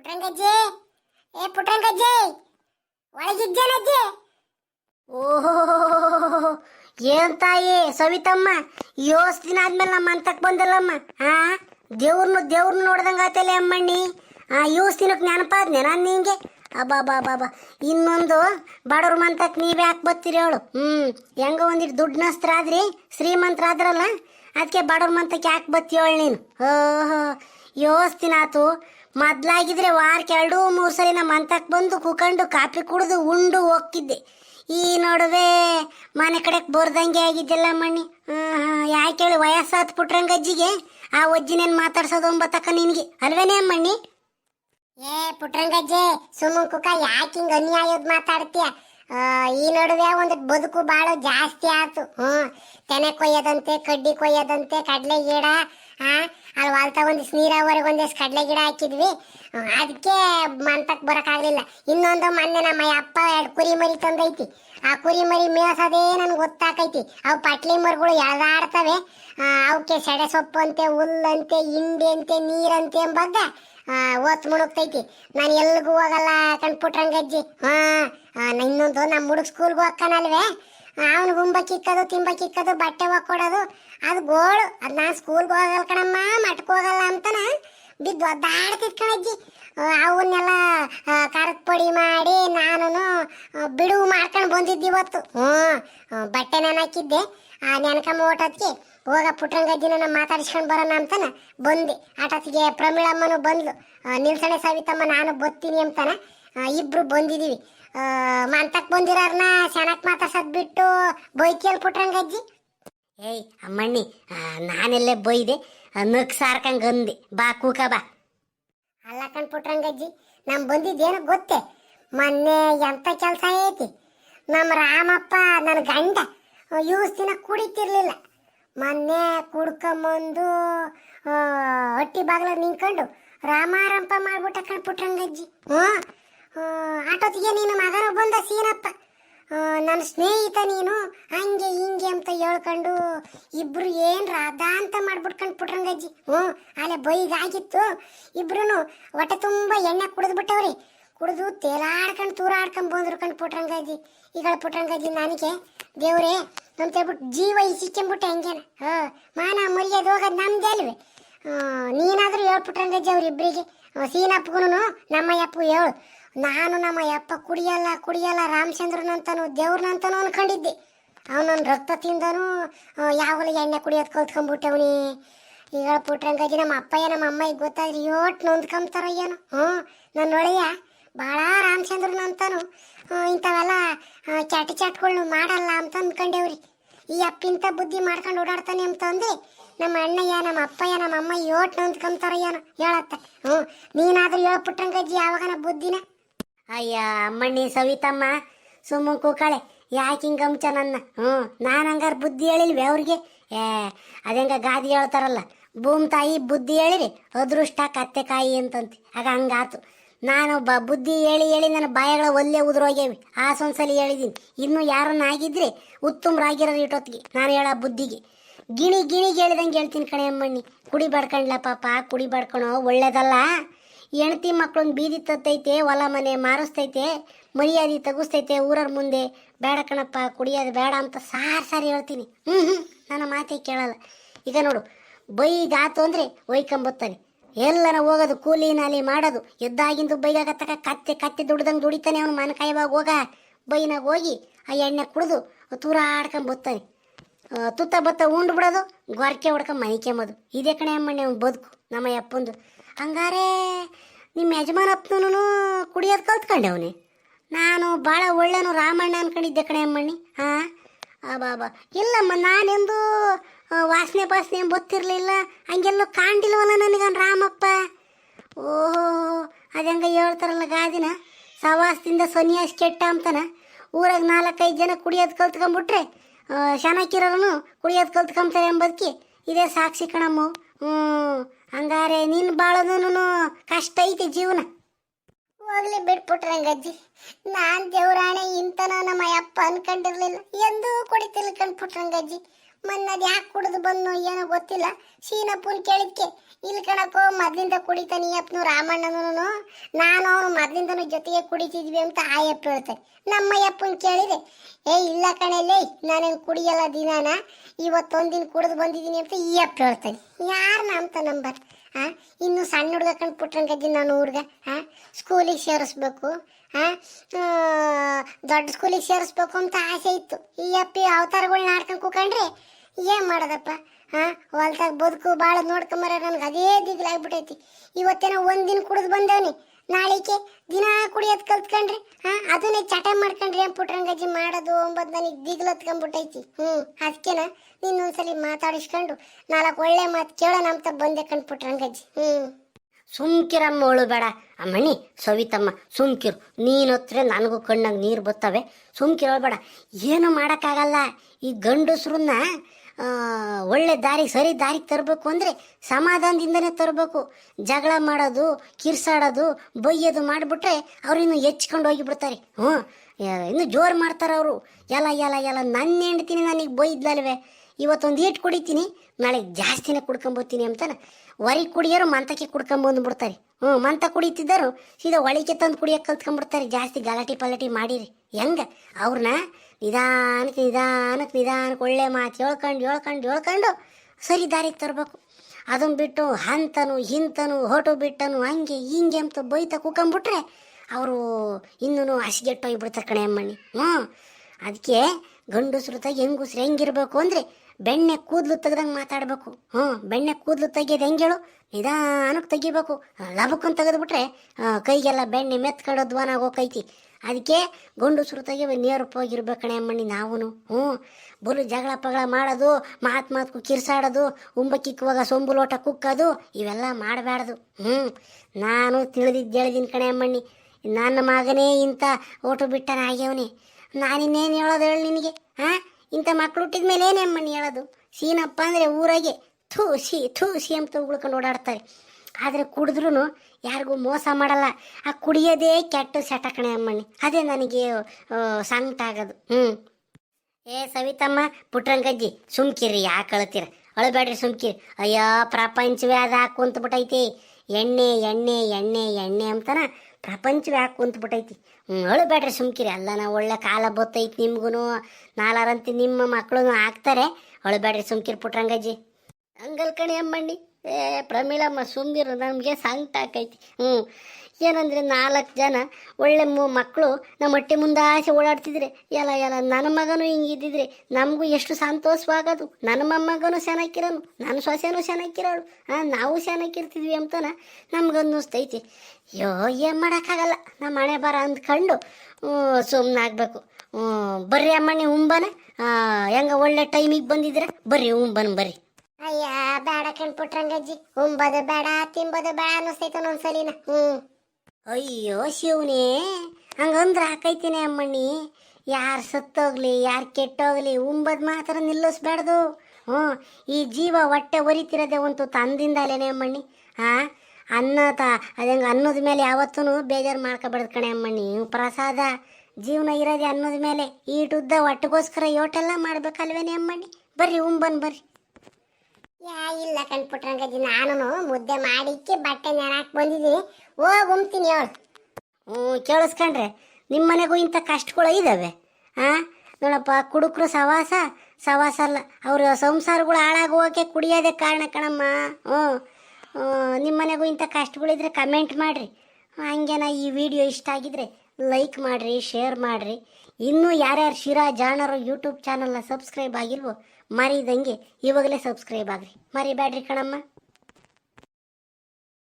ಪುಟ್ರಂಗಜ್ಜಿ. ಏ ಪುಟ್ರಂಗಜ್ಜಿ ಒಳಗಿದ್ದೇನಜ್ಜಿ ಓಹೋ, ಏನ್ ತಾಯಿ, ಸವಿತಮ್ಮ ಯೋಸ್ ದಿನ ಆದ್ಮೇಲೆ ನಮ್ಮ ಅಂತಕ್ ಬಂದಲ್ಲಮ್ಮ ಹಾ ದೇವ್ರನ್ನು ದೇವ್ರನ್ನ ನೋಡ್ದಂಗ ಆತಲೆ ಅಮ್ಮಣ್ಣಿ. ಆ ಯೋಸ್ ದಿನಕ್ಕೆ ನೆನಪಾದ್ನೆ ನಾನು ನಿಂಗೆ? ಅಬ್ಬಾ ಬಾ ಬಾ ಇನ್ನೊಂದು, ಬಡವ್ರ ಮಂತಕ್ ನೀವೇ ಯಾಕೆ ಬರ್ತೀರಿ ಹೇಳು ಹ್ಮ್, ಹೆಂಗ ಒಂದಿಟ್ಟು ದುಡ್ಡು ನಸ್ತ್ರಾದ್ರಿ ಶ್ರೀಮಂತರಾದ್ರಲ್ಲ ಅದಕ್ಕೆ ಬಡವ್ರ ಮಂತಕ್ಕೆ ಯಾಕೆ ಬತ್ತೀವಳು ನೀನು? ಓಹೋ ಯೋಸ್ ದಿನ ಆತು ಮೊದ್ಲಾಗಿದ್ರೆ ವಾರಕ್ಕೆ ಎರಡು ಮೂರು ಸರಿ ನಮ್ಮ ಅಂತಕ್ಕೆ ಬಂದು ಕುಕೊಂಡು ಕಾಫಿ ಕುಡಿದು ಉಂಡು ಹೋಗ್ತಿದ್ದೆ. ಈ ನಡುವೆ ಮನೆ ಕಡೆಗೆ ಬರ್ದಂಗೆ ಆಗಿದ್ದೆಲ್ಲ ಮಣ್ಣಿ. ಯಾಕೆ ಹೇಳಿ ವಯಸ್ಸಾದ ಪುಟ್ರಂಗಜ್ಜಿಗೆ ಆ ಅಜ್ಜಿನೇನು ಮಾತಾಡ್ಸೋದು ಒಂಬತ್ತಕ್ಕ ನಿನಗೆ. ಅಲ್ವೇನೇ ಮಣ್ಣಿ? ಏ ಪುಟ್ರಂಗಜ್ಜಿ ಸುಮ್ಮನ್ ಕುಕ, ಯಾಕೆ ಹಿಂಗೆ ಅನ್ಯಾಯದ ಮಾತಾಡ್ತೀಯ? ಈ ನಡುವೆ ಒಂದು ಬದುಕು ಬಾಳು ಜಾಸ್ತಿ ಆಯ್ತು ಹ್ಞೂ ತೆನೆ ಕೊಯ್ಯದಂತೆ, ಕಡ್ಡಿ ಕೊಯ್ಯದಂತೆ, ಕಡಲೆ ಗಿಡ ಅಲ್ಲಿ ವಾಲ್ತ ಒಂದಿಷ್ಟು ನೀರಾವರಿಗೆ ಒಂದಿಷ್ಟು ಕಡಲೆ ಗಿಡ ಹಾಕಿದ್ವಿ. ಅದಕ್ಕೆ ಮಂತಕ್ ಬರೋಕ್ಕಾಗಲಿಲ್ಲ. ಇನ್ನೊಂದು ಮೊನ್ನೆ ನಮ್ಮ ಅಪ್ಪ ಎರಡು ಕುರಿ ಮರಿ ತಂದೈತಿ. ಆ ಕುರಿ ಮರಿ ಮೇಸೋದೇ ನನ್ಗೆ ಗೊತ್ತಾಕೈತಿ. ಅವು ಪಟ್ಲಿ ಮರಿಗಳು ಎಳ್ದಾಡ್ತವೆ. ಅವಕ್ಕೆ ಸಡೆ ಸೊಪ್ಪು ಅಂತೆ ಹುಲ್ಲಂತೆ ಹಿಂಡಿ ಅಂತೆ ನೀರಂತೆ ಎಂಬಾಗ ಓತ್ ಮುಳುಗ್ತೈತಿ ನಾನು ಎಲ್ಲಿಗೂ ಹೋಗಲ್ಲ ಕಣ್ಪುಟ್ರಂಗಜ್ಜಿ ಹಾ ಇನ್ನೊಂದು ನಮ್ಮ ಹುಡುಗ ಸ್ಕೂಲ್ಗೆ ಹೋಗ್ಕನಲ್ವೇ ಅವನು ಗುಂಬ ಕಿಕ್ಕದು, ತಿಂಬ ಕಿಕ್ಕದು, ಬಟ್ಟೆ ಒಕ್ಕೊಡೋದು. ಅದು ಗೋಳು, ಅದು ನಾನು ಸ್ಕೂಲ್ಗೆ ಹೋಗಲ್ಲ ಕಣಮ್ಮ ಮಠಕ್ಕೆ ಹೋಗಲ್ಲ ಅಂತನ ಬಿದ್ದು ಒದ್ದಾಡ್ತಿದ್ ಕಣಜ್ಜಿ. ಅವನ್ನೆಲ್ಲ ಖಾರದ ಪುಡಿ ಮಾಡಿ ನಾನು ಬಿಡುವು ಮಾಡ್ಕೊಂಡು ಬಂದಿದ್ದೆ ಇವತ್ತು. ಹ್ಞೂ ಬಟ್ಟೆ ನಾನು ಹಾಕಿದ್ದೆ. ಆ, ನೆನಕಮ್ಮ ಓಟೋದ್ಗೆ ಹೋಗ ಪುಟ್ರಂಗಜ್ಜಿನ ನನ್ನ ಮಾತಾಡಿಸ್ಕೊಂಡು ಬರೋಣ ಅಂತನ ಬಂದೆ. ಆಟೋತ್ತಿಗೆ ಪ್ರಮೀಳಮ್ಮನು ಬಂದ್ಲು. ನಿಲ್ಸಣೆ ಸವಿತಮ್ಮ ನಾನು ಬರ್ತೀನಿ ಅಂತನ ಇಬ್ರು ಬಂದಿದೀವಿ. ಮಂತಕ್ಕೆ ಮಂತಕ್ ಬಂದಿರೋರ್ನ ಚೆನ್ನಾಗಿ ಮಾತಾಡ್ಸೋದು ಬಿಟ್ಟು ಬೈಕಿಯಲ್ಲಿ ಪುಟ್ರಂಗಜ್ಜಿ ಏಯ್, ಅಮ್ಮಣ್ಣಿ ನಾನೆಲ್ಲೇ ಬೈದೆ. ನಕ್ ಸಾರ್ಕಂಗ್ ಅಂದೆ. ಬಾ, ಕೂಕ, ಬಾ. ಅಲ್ಲ ಕಣ್ ಪುಟ್ರಂಗಜ್ಜಿ, ನಮ್ ಬಂದಿದ್ದೇನು ಗೊತ್ತೇ? ಮೊನ್ನೆ ಎಂತ ಕೆಲಸ ಐತಿ? ನಮ್ಮ ರಾಮಪ್ಪ ನನ್ನ ಗಂಡ ಯೂಸ್ ದಿನ ಕುಡಿತಿರ್ಲಿಲ್ಲ ಮೊನ್ನೆ ಕುಡ್ಕೊಂಬಂದು ಹಟ್ಟಿ ಬಾಗ್ಲ ನಿಂತ್ಕೊಂಡು ರಾಮಾರಂಪ ಮಾಡ್ಬಿಟ್ಟ ಕಣ್ ಪುಟ್ರಂಗಜ್ಜಿ. ಹ್ಞೂ ಆಟೋತಿಗೆ ನೀನು ಮಗನ ಬಂದ ಸೀನಪ್ಪ. ನನ್ನ ಸ್ನೇಹಿತ ನೀನು ಹಂಗೆ ಹಿಂಗೆ ಅಂತ ಹೇಳ್ಕೊಂಡು ಇಬ್ರು ಏನು ರಾಧಾ ಅಂತ ಮಾಡ್ಬಿಟ್ಕೊಂಡು ಪುಟ್ರಂಗಜ್ಜಿ ಹ್ಞೂ, ಅಲ್ಲೇ ಬೈಗಾಗಿತ್ತು ಇಬ್ರು ಹೊಟ್ಟೆ ತುಂಬ ಎಣ್ಣೆ ಕುಡಿದು ಬಿಟ್ಟವ್ರಿ. ಕುಡಿದು ತೇಲಾಡ್ಕೊಂಡು ತೂರಾಡ್ಕೊಂಡು ಬಂದ್ರು ಕಣ್ ಪುಟ್ರಂಗಜ್ಜಿ ಈಗ ಪುಟ್ರಂಗಜ್ಜಿ ನನಗೆ, ದೇವ್ರೆ ಅಂತ ಹೇಳ್ಬಿಟ್ಟು ಜೀವ ಇಸಿಕ್ಕೊಂಬಿಟ್ಟೆ ಹಂಗೇನ. ಹ, ಮಾನ ಮರ್ಯಾದೆ ಹೋಗೋದು ನಮ್ದೇ ಅಲ್ವೇ. ನೀನಾದರೂ ಹೇಳ್ಬಿಟ್ರಂಗಜ್ಜಿ ಅವ್ರಿಬ್ರಿಗೆ. ಸೀನಪ್ಪಗೂ ನಮ್ಮ ಅಪ್ಪಗೂ ಹೇಳು. ನಾನು ನಮ್ಮ ಅಪ್ಪ ಕುಡಿಯಲ್ಲ ಕುಡಿಯಲ್ಲ, ರಾಮಚಂದ್ರನಂತನು, ದೇವ್ರನಂತನೂ ಅನ್ಕೊಂಡಿದ್ದೆ. ಅವನೊಂದು ರಕ್ತ ತಿಂದನು ಯಾವಾಗಲೂ ಎಣ್ಣೆ ಕುಡಿಯೋದು ಕಲ್ತ್ಕೊಂಡ್ಬಿಟ್ಟವನಿ. ಈಗ ಪುಟ್ರಂಗಜ್ಜಿ ನಮ್ಮ ಅಪ್ಪಯ್ಯ ನಮ್ಮ ಅಮ್ಮಗೆ ಗೊತ್ತಾದ್ರೆ ಯೋಟ್ ನೊಂದ್ಕೊಂತಾರ ಏನು ಹ್ಞೂ ನನ್ನ ಒಳೆಯ ಭಾಳ ರಾಮಚಂದ್ರನಂತನು. ಅಂತಾನು ಇಂಥವೆಲ್ಲ ಚಾಟಿ ಚಾಟ್ಗಳ್ನು ಮಾಡಲ್ಲ ಅಂತ ಅಂದ್ಕೊಂಡೇವ್ರಿ ಈ ಅಪ್ಪಿಂತ ಬುದ್ಧಿ ಮಾಡ್ಕೊಂಡು ಓಡಾಡ್ತಾನೆ ಅಂತಂದು ನಮ್ಮ ಅಣ್ಣಯ್ಯ, ನಮ್ಮ ಅಪ್ಪಯ್ಯ, ನಮ್ಮ ಅಮ್ಮ ಯೋಟ್ ನೊಂದ್ಕೊಂತಾರ ಏನು ಹೇಳತ್ತ. ಹ್ಞೂ, ನೀನಾದ್ರೂ ಹೇಳ್ಪುಟ್ಟಂಗಜ್ಜಿ ಯಾವಾಗನ ಬುದ್ಧಿನ? ಅಯ್ಯ, ಅಮ್ಮಣ್ಣಿ ಸವಿತಮ್ಮ ಸುಮ್ಮ ಕೂಕಾಳೆ ಯಾಕೆ ಹಿಂಗ ಅಂಚ ನನ್ನ? ಹ್ಞೂ, ನಾನು ಹಂಗಾರ ಬುದ್ಧಿ ಹೇಳಿಲ್ವಿ ಅವ್ರಿಗೆ? ಏ, ಅದಂಗ ಗಾದಿ ಹೇಳ್ತಾರಲ್ಲ, ಭೂಮ್ ತಾಯಿ ಬುದ್ಧಿ ಹೇಳಿರಿ, ಅದೃಷ್ಟ ಕತ್ತೆಕಾಯಿ ಅಂತಂತೆ. ಆಗ ಹಂಗಾತು. ನಾನು ಬ ಬುದ್ಧಿ ಹೇಳಿ ಹೇಳಿ ನನ್ನ ಬಾಯಗಳ ಒಲ್ಲೆ ಉದುರೋಗ್ಯವಿ. ಆ ಸೊನ್ಸಲಿ ಹೇಳಿದ್ದೀನಿ ಇನ್ನು ಯಾರನ್ನ ಆಗಿದ್ರೆ ಉತ್ತಮರಾಗಿರೋದು ಇಟ್ಟೊತ್ತಿಗೆ, ನಾನು ಹೇಳ ಬುದ್ಧಿಗೆ. ಗಿಣಿ ಗಿಣಿಗೆ ಹೇಳಿದಂಗೆ ಹೇಳ್ತೀನಿ ಕಣೆ ಅಮ್ಮಣ್ಣಿ. ಕುಡಿ ಬಡ್ಕಂಡ್ಲ ಪಾಪ, ಕುಡಿ ಬಡ್ಕೊಳೋ ಒಳ್ಳೇದಲ್ಲ? ಹೆಣ್ತಿ ಮಕ್ಳೊಂದು ಬೀದಿ ತತ್ತೈತೆ, ಹೊಲ ಮನೆ ಮಾರಿಸ್ತೈತೆ, ಮರ್ಯಾದೆ ತಗಿಸ್ತೈತೆ ಊರರ ಮುಂದೆ, ಬೇಡ ಕಣಪ್ಪ, ಕುಡಿಯೋದು ಬೇಡ ಅಂತ ಸಾರ್ ಸಾರಿ ಹೇಳ್ತೀನಿ. ಹ್ಞೂ ಹ್ಞೂ ನನ್ನ ಮಾತೇ ಕೇಳಲ್ಲ. ಈಗ ನೋಡು, ಬೈಗಾತು ಅಂದರೆ ಒಯ್ಕೊಂಬತ್ತಾನೆ ಎಲ್ಲರ ಹೋಗೋದು, ಕೂಲಿ ನಾಲಿ ಮಾಡೋದು. ಎದ್ದಾಗಿಂದು ಬೈಗಾಗತ್ತಕ ಕತ್ತೆ ಕತ್ತೆ ದುಡ್ದಂಗೆ ದುಡಿತಾನೆ ಅವನು ಮನಕಾಯವಾಗಿ ಹೋಗ. ಬೈನಾಗ ಹೋಗಿ ಆ ಎಣ್ಣೆ ಕುಡಿದು ತೂರಾಡ್ಕೊಂಬತ್ತಾನೆ ತುತ್ತ ಬತ್ತ ಉಂಡು ಬಿಡೋದು ಗೊರಕೆ ಹೊಡ್ಕೊಂಡ್ ಮನಿಕೆಂಬೋದು ಇದೇ ಕಣೆ ಅಮ್ಮಣ್ಣೆ, ಅವ್ನು ಬದುಕು, ನಮ್ಮ ಅಪ್ಪಂದು. ಹಂಗಾರೆ ನಿಮ್ಮ ಯಜಮಾನಪ್ಪನೂ ಕುಡಿಯೋದು ಕಲ್ತ್ಕೊಂಡೆವನೆ ನಾನು ಭಾಳ ಒಳ್ಳೆನು ರಾಮಣ್ಣ ಅನ್ಕೊಂಡಿದ್ದೆ ಕಣೆ ಅಮ್ಮಣ್ಣಿ. ಹಾಂ? ಬಾಬಾ ಇಲ್ಲಮ್ಮ, ನಾನೆಂದು ವಾಸನೆ ಪಾಸನೆ ಗೊತ್ತಿರಲಿಲ್ಲ. ಹಂಗೆಲ್ಲೂ ಕಾಣಿಲ್ವಲ್ಲ ನನಗೆ ರಾಮಪ್ಪ. ಓಹೋ ಅದಂಗ ಹೇಳ್ತಾರಲ್ಲ ಗಾದಿನ. ಸವಾಸದಿಂದ ಸನ್ಯಾಸ ಕೆಟ್ಟ ಅಂತನ. ಊರಾಗ ನಾಲ್ಕೈದು ಜನ ಕುಡಿಯೋದು ಕಲ್ತ್ಕೊಂಬಿಟ್ರೆ ಶನಕಿರೋನು ಕುಡಿಯೋದು ಕಲ್ತ್ಕೊಂತಾರೆ ಎಂಬುದಕ್ಕೆ ಇದೇ ಸಾಕ್ಷಿ ಕಣಮ್ಮ. ಹಂಗಾರೆ ನಿನ್ನ ಬಾಳೋದೂ ಕಷ್ಟ ಐತಿ ಜೀವನ. ಹೋಗ್ಲಿ ಬಿಟ್ಬಿಟ್ರಂಗಜ್ಜಿ ನಾನ್ ದೇವ್ರಾಣೆ ಇಂತನ ನಮ್ಮ ಅಪ್ಪ ಅನ್ಕೊಂಡಿರ್ಲಿಲ್ಲ, ಎಂದೂ ಕುಡಿತಿಲ್ಲ ಕಣ್ಪುಟ್ರಂಗಜ್ಜಿ ಮೊನ್ನೆ ಅದು ಯಾಕೆ ಕುಡಿದು ಬಂದು ಏನೋ ಗೊತ್ತಿಲ್ಲ. ಸೀನಪ್ಪನ ಕೇಳಿದ್ಕೆ ಇಲ್ಲಿ ಕಣಕ್ಕೋ, ಮೊದ್ಲಿಂದ ಕುಡಿತಾನೆ ಅಪ್ಪನು ರಾಮಣ್ಣನೂ ನಾನು ಅವನು ಮೊದ್ಲಿಂದನೂ ಜೊತೆಗೆ ಕುಡಿತಿದ್ವಿ ಅಂತ ಆಯಪ್ಪ ಹೇಳ್ತಾನೆ. ನಮ್ಮ ಅಪ್ಪನ್ ಕೇಳಿದೆ, ಏ, ಇಲ್ಲ ಕಣಲ್ಲೇ ನಾನೇನು ಕುಡಿಯಲ್ಲ ದಿನಾನ. ಇವತ್ತೊಂದಿನ ಕುಡಿದು ಬಂದಿದ್ದೀನಿ ಅಂತ ಈ ಅಪ್ಪ ಹೇಳ್ತಾನೆ. ಯಾರು ನಂಬರ್? ಆ? ಇನ್ನು ಸಣ್ಣ ಹುಡುಗ ಕಂಡು ಪುಟ್ರಂಗಜ್ಜಿ ನಾನು ಹುಡುಗ ಆ? ಸ್ಕೂಲಿಗೆ ಸೇರಿಸ್ಬೇಕು ಆ, ದೊಡ್ಡ ಸ್ಕೂಲಿಗೆ ಸೇರಿಸ್ಬೇಕು ಅಂತ ಆಸೆ ಇತ್ತು. ಈ ಅಪ್ಪಿ ಅವತಾರಗಳನ್ನ ಆಡ್ಕೊಂಡು ಕೂಕೊಂಡ್ರೆ ಏನ್ ಮಾಡೋದಪ್ಪ ಹಾ ಹೊಲ್ದಾಗ ಬದುಕು ಭಾಳ ನೋಡ್ಕೊಂಬರ ನನ್ಗೆ ಅದೇ ದಿಗ್ಲಾಗ್ಬಿಟ್ಟೈತಿ ಇವತ್ತೇನೋ ಒಂದಿನ ಕುಡಿದು ಬಂದವನಿ. ನಾಳಿಕೆ ದಿನ ಕುಡಿಯೋದು ಕಲ್ತ್ಕೊಂಡ್ರಿ, ಹಾ, ಅದನ್ನೇ ಚಟ ಮಾಡ್ಕೊಂಡ್ರಿ ಪುಟ್ರಂಗಜ್ಜಿ ಮಾಡೋದು ಅಂಬದ್ ನನಗೆ ದಿಗ್ಲು ಹತ್ಕೊಂಡ್ಬಿಟ್ಟೈತಿ ಹ್ಞೂ ಅದಕ್ಕೆನ ನೀನೊಂದ್ಸಲಿ ಮಾತಾಡಿಸ್ಕೊಂಡು ನಾಲ್ಕು ಒಳ್ಳೆ ಮಾತು ಕೇಳೋಣ ಅಂತ ಬಂದೆ ಕಣ್ ಪುಟ್ರಂಗಜ್ಜಿ ಹ್ಞೂ ಸುಮ್ಕಿರಮ್ಮ ಅವಳು ಬೇಡ. ಅಮ್ಮಣಿ, ಸವಿತಮ್ಮ, ಸುಮ್ಕಿರು. ನೀನು ಹತ್ರ ನನಗೂ ಕಣ್ಣಾಗ ನೀರು ಬರ್ತವೆ ಸುಮ್ಕಿರೋಳು ಬೇಡ. ಏನು ಮಾಡೋಕ್ಕಾಗಲ್ಲ. ಈ ಗಂಡಸ್ರನ್ನ ಒಳ್ಳೆ ದಾರಿಗೆ ಸರಿ ದಾರಿಗೆ ತರಬೇಕು ಅಂದರೆ ಸಮಾಧಾನದಿಂದನೇ ತರಬೇಕು. ಜಗಳ ಮಾಡೋದು, ಕಿರ್ಸಾಡೋದು, ಬೈಯೋದು ಮಾಡಿಬಿಟ್ರೆ ಅವ್ರು ಇನ್ನು ಹೆಚ್ಕೊಂಡು ಹೋಗಿಬಿಡ್ತಾರೆ. ಹ್ಞೂ ಇನ್ನು ಜೋರು ಮಾಡ್ತಾರೆ ಅವರು. ಎಲ್ಲ ಎಲ್ಲ ಎಲ್ಲ ನನ್ನ ಹೆಂಡ್ತೀನಿ ನನಗೆ ಬೈದ್ಲಲ್ವೇ. ಇವತ್ತೊಂದು ಈಟ್ ಕುಡಿತೀನಿ ನಾಳೆ ಜಾಸ್ತಿನೇ ಕುಡ್ಕೊಂಬೋತೀನಿ ಅಂತಾನೆ. ವರಿ ಕುಡಿಯೋರು ಮಂತಕ್ಕೆ ಕುಡ್ಕೊಂಬಂದ್ಬಿಡ್ತಾರೆ ಹ್ಞೂ ಮಂತ ಕುಡಿತಿದ್ದರು ಸೀದಾ ಒಳಗೆ ತಂದು ಕುಡಿಯೋಕೆ ಕಲ್ತ್ಕೊಂಡ್ಬಿಡ್ತಾರೆ. ಜಾಸ್ತಿ ಗಲಾಟೆ ಪಲಾಟಿ ಮಾಡಿರಿ. ಹೆಂಗೆ? ಅವ್ರನ್ನ ನಿಧಾನಕ್ಕೆ ನಿಧಾನಕ್ಕೆ ನಿಧಾನಕ್ಕೆ ಒಳ್ಳೆ ಮಾತು ಹೇಳ್ಕೊಂಡು ಹೇಳ್ಕೊಂಡು ಹೇಳ್ಕೊಂಡು ಸರಿ ದಾರಿಗೆ ತರಬೇಕು. ಅದನ್ನು ಬಿಟ್ಟು ಹಂತನು, ಹಿಂತನು, ಹೋಟು ಬಿಟ್ಟನು, ಹಂಗೆ ಹಿಂಗೆ ಅಂತ ಬೈತ ಕುಕೊಂಬಿಟ್ರೆ ಅವರು ಇನ್ನೂ ಹಸಿಗೆಟ್ಟೋಗಿ ಹೋಗ್ಬಿಡ್ತಾರೆ ಕಣೆ ಅಮ್ಮಣ್ಣಿ. ಹ್ಞೂ. ಅದಕ್ಕೆ ಗಂಡಸ್ರು ತೆಗೆ, ಹೆಂಗುಸ್ರು ಹೆಂಗಿರಬೇಕು ಅಂದರೆ ಬೆಣ್ಣೆ ಕೂದಲು ತೆಗ್ದಂಗೆ ಮಾತಾಡಬೇಕು. ಹ್ಞೂ. ಬೆಣ್ಣೆ ಕೂದಲು ತೆಗಿಯೋದು ಹೆಂಗೆ ಹೇಳು ನಿಧಾನಕ್ಕೆ ತೆಗಿಬೇಕು. ಲಬಕ್ಕಂತ ತೆಗೆದ್ಬಿಟ್ರೆ ಕೈಗೆಲ್ಲ ಬೆಣ್ಣೆ ಮೆತ್ಕೊಂಡು ದ್ವಾನಾಗ ಅದಕ್ಕೆ ಸುರತಾಗಿ ತೆಗಿ ನೇರಪ್ಪೋಗಿರ್ಬೇಕು ಕಣೆ ಅಮ್ಮಣ್ಣಿ ನಾವು ಹ್ಞೂ. ಬುಲು ಜಗಳ ಪಗಳ ಮಾಡೋದು, ಮಾತು ಮಾತು ಕಿರ್ಸಾಡೋದು ಉಂಬಕ್ಕಿಕ್ಕುವಾಗ ಸೊಂಬು ಲೋಟ ಕುಕ್ಕೋದು, ಇವೆಲ್ಲ ಮಾಡಬಾರ್ದು ಹ್ಞೂ. ನಾನು ತಿಳಿದಿದ್ದು ಹೇಳಿದ್ದೀನಿ ಕಣೆ ಅಮ್ಮಣ್ಣಿ. ನನ್ನ ಮಗನೇ ಇಂಥ ಓಟು ಬಿಟ್ಟನ ಆಗ್ಯವನೇ. ನಾನಿನ್ನೇನು ಹೇಳೋದು ಹೇಳಿ ನಿನಗೆ? ಹಾಂ ಇಂಥ ಮಕ್ಳು ಹುಟ್ಟಿದ ಮೇಲೆ ಏನೇ ಅಮ್ಮಣ್ಣಿ ಹೇಳೋದು? ಸೀನಪ್ಪ ಅಂದರೆ ಊರಾಗೆ ಥೂ ಸಿ ಥೂ ಸಿ ಅಂತ ಉಳ್ಕೊಂಡು ಓಡಾಡ್ತಾರೆ. ಆದರೆ ಕುಡಿದ್ರೂ ಯಾರಿಗೂ ಮೋಸ ಮಾಡಲ್ಲ. ಆ ಕುಡಿಯೋದೇ ಕೆಟ್ಟು ಸೆಟ ಕಣೆ ಅಮ್ಮಣ್ಣಿ. ಅದೇ ನನಗೆ ಆ, ಸಂಕಟ ಆಗೋದು. ಹ್ಞೂ ಏ ಸವಿತಮ್ಮ ಪುಟ್ರಂಗಜ್ಜಿ ಸುಮ್ಕಿರಿ ಯಾಕೆ ಕಳ್ತೀರ ಅಳಬೇಡ್ರಿ ಸುಮ್ಕಿರಿ ಅಯ್ಯೋ ಪ್ರಪಂಚವೇ ಅದು ಹಾಕಿ ಕುಂತ್ಬಿಟ್ಟೈತಿ. ಎಣ್ಣೆ ಎಣ್ಣೆ ಎಣ್ಣೆ ಎಣ್ಣೆ ಅಂತನ ಪ್ರಪಂಚವೇ ಹಾಕಿ ಕುಂತ್ಬಿಟ್ಟೈತಿ. ಹ್ಞೂ ಅಳಬೇಡ್ರಿ ಸುಮ್ಕಿರಿ ಅಲ್ಲ ನಾವು ಒಳ್ಳೆ ಕಾಲ ಬತ್ತೈತಿ ನಿಮ್ಗೂ ನಾಲಾರಂತಿ ನಿಮ್ಮ ಮಕ್ಕಳು ಹಾಕ್ತಾರೆ. ಅಳಬೇಡ್ರಿ ಸುಮ್ಕಿರಿ ಪುಟ್ರಂಗಜ್ಜಿ ಹಂಗಲ್ ಕಣಿ ಅಮ್ಮಣ್ಣಿ. ಏ, ಪ್ರಮೀಳಮ್ಮ ಸುಮ್ಮಿರು ನಮಗೆ ಸಂಕಟ ಆಕೈತಿ. ಹ್ಞೂ ಏನಂದ್ರೆ ನಾಲ್ಕು ಜನ ಒಳ್ಳೆ ಮಕ್ಕಳು ನಮ್ಮ ಹೊಟ್ಟೆ ಮುಂದೆ ಆಸೆ ಓಡಾಡ್ತಿದ್ರೆ ಎಲ್ಲ ಎಲ್ಲ ನನ್ನ ಮಗನೂ ಹಿಂಗಿದ್ದಿದ್ರೆ ನಮಗೂ ಎಷ್ಟು ಸಂತೋಷವಾಗೋದು. ನನ್ನ ಮೊಮ್ಮಗನೂ ಚೆನ್ನಾಗಿರೋನು ನನ್ನ ಸೊಸೆನೂ ಚೆನ್ನಾಗಿರೋಳು ಹಾಂ ನಾವು ಚೆನ್ನಾಗಿರ್ತಿದ್ವಿ ಅಂತನ ನಮ್ಗನ್ನಿಸ್ತೈತಿ ಅಯ್ಯೋ, ಏನು ಮಾಡೋಕ್ಕಾಗಲ್ಲ. ನಮ್ಮ ಹಣೆ ಬರ ಅಂದ್ಕೊಂಡು ಸುಮ್ಮನೆ ಆಗಬೇಕು. ಬರ್ರಿ ಅಮ್ಮಣ್ಣಿ, ಉಂಬನ. ಹೆಂಗ ಒಳ್ಳೆ ಟೈಮಿಗೆ ಬಂದಿದ್ರೆ ಬರ್ರಿ, ಉಂಬನ್ ಬರ್ರಿ. ಅಯ್ಯ, ಬೇಡ ಕಣ್ ಪುಟ್ರಂಗಜ್ಜಿ. ಉಂಬದು ಬೇಡ, ತಿಂಬದು ಬೇಡ ಅನ್ನಿಸ್ತೈತೆ ಒಂದೊಂದ್ಸಲಿನ. ಹ್ಮ್ ಅಯ್ಯೋ, ಶಿವನೇ. ಹಂಗಂದ್ರೆ ಹಾಕೈತೀನಿ ಅಮ್ಮಣ್ಣಿ. ಯಾರು ಸತ್ತೋಗ್ಲಿ, ಯಾರು ಕೆಟ್ಟೋಗ್ಲಿ, ಉಂಬದ್ ಮಾತ್ರ ನಿಲ್ಲಿಸ್ಬಾರ್ದು ಹ್ಞೂ, ಈ ಜೀವ ಹೊಟ್ಟೆ ಒರಿತಿರೋದೆ ಒಂದು ತಂದಿಂದಲೇನೆ ಅಮ್ಮಣ್ಣಿ. ಹಾಂ ಅನ್ನ ತ, ಅದಂಗೆ ಅನ್ನದ ಮೇಲೆ ಯಾವತ್ತೂ ಬೇಜಾರು ಮಾಡ್ಕೊಬಾರ್ದು ಕಣೆ ಅಮ್ಮಣ್ಣಿ. ಪ್ರಸಾದ, ಜೀವನ ಇರೋದೇ ಅನ್ನದ ಮೇಲೆ ಈಟುದ್ದ ಹೊಟ್ಟೆಗೋಸ್ಕರ ಯೋಟೆಲ್ಲ ಮಾಡ್ಬೇಕಲ್ವೇನೆ ಅಮ್ಮಣ್ಣಿ? ಬರ್ರಿ, ಉಂಬನ್ ಬರ್ರಿ. ಯಾ, ಇಲ್ಲ ಕಣ್ ಪುಟ್ರಂಗಜ್ಜಿ ನಾನು ಮುದ್ದೆ ಮಾಡಿಕ್ಕೆ ಬಟ್ಟೆ ನೆನಾಕ್ ಬಂದಿದ್ದೀನಿ. ಓ ಉಮ್ತೀನಿ ಹೇಳು ಹ್ಞೂ, ಕೇಳಿಸ್ಕೊಂಡ್ರೆ ನಿಮ್ಮ ಮನೆಗೂ ಇಂಥ ಕಷ್ಟಗಳು ಇದ್ದಾವೆ ಹಾಂ ನೋಡಪ್ಪ, ಕುಡುಕರು ಸವಾಸ ಸವಾಸ ಅಲ್ಲ, ಅವರು ಸಂಸಾರಗಳು ಹಾಳಾಗೋಕೆ ಕುಡಿಯೋದೇ ಕಾರಣ ಕಣಮ್ಮ. ಹ್ಞೂ ನಿಮ್ಮ ಮನೆಗೂ ಇಂಥ ಕಷ್ಟಗಳಿದ್ರೆ ಕಮೆಂಟ್ ಮಾಡಿರಿ. ಹಂಗೇನ ಈ ವಿಡಿಯೋ ಇಷ್ಟ ಆಗಿದ್ರೆ ಲೈಕ್ ಮಾಡಿರಿ ಶೇರ್ ಮಾಡಿರಿ. ಇನ್ನೂ ಯಾರ್ಯಾರು ಶಿರಾ ಜಾಣರು ಯೂಟ್ಯೂಬ್ ಚಾನಲ್ನ ಸಬ್ಸ್ಕ್ರೈಬ್ ಆಗಿಲ್ವೋ ಮರಿದಂಗೆ ಇವಾಗಲೇ ಸಬ್ಸ್ಕ್ರೈಬ್ ಆಗ್ರಿ. ಮರಿಬೇಡ್ರಿ ಕಣಮ್ಮ.